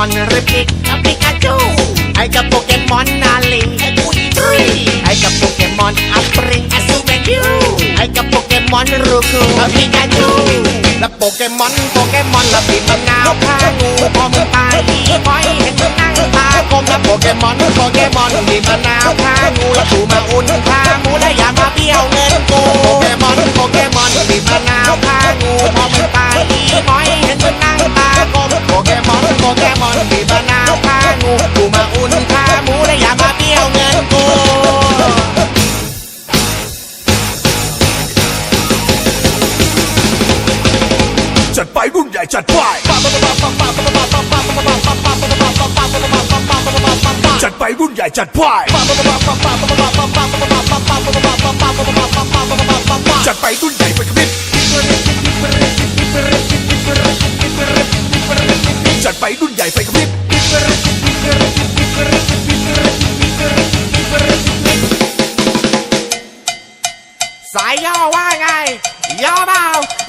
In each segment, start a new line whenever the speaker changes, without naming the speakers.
อนริปิกกับปิกาจูไอ้กับโปเกมอนนาลิงไอ้กุยตุยไอ้กับโปเกมอนอัปริงอสูเมคิวไอ้กับโปเกมอนรูคูกับปิกาจูและโปเกมอนโปเกมอนและบีบมะนาวพางูพอมึงตายอีคอยเห็นมึงนั่งตากลมและโปเกมอนโปเกมอนบีบมะนาวพางูและถูมาอุ่นพางูและอย่ามาเบี้ยวเงินกูโปเกมอนโปเกมอนบีบมะนาวพางูพอมึงตา
จัดไปรุ่นใหญ่จัดไปจัดไปรุ่นใหญ่จัดไปจัดไปรุ่นใหญ่ไปกระพริบจัดไปรุ่นใหญ่ไปกระพริบ
สายย่อว่าไงย่อเบา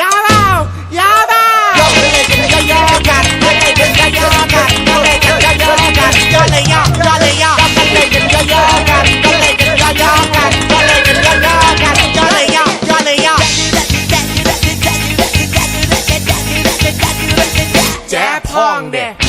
ย่อเบาย่อ แจ๊พองเด้แ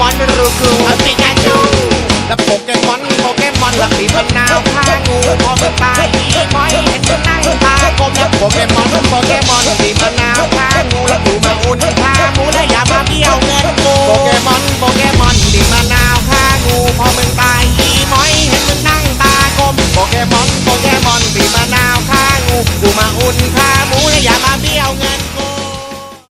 มอนรูกูอสิยาจูและโปเกมอนโปเกมอนละปีบนาวพางูพอเป็นตา
ยอีมอยเห็นคนนั่งตากลมและโปเก
มอนโปเกมอนปีบนนาวพางูและกูมาอุ่นพางูและอย่ามาเบี้ยวเงินกูโปเกมอนโปเกมอนปีบนนาวพางูพอเป็นตายอีมอยเห็นคนนั่งตากลมโปเกมอนโปเกมอนปีบนนาวพางูกูมาอุ่นพ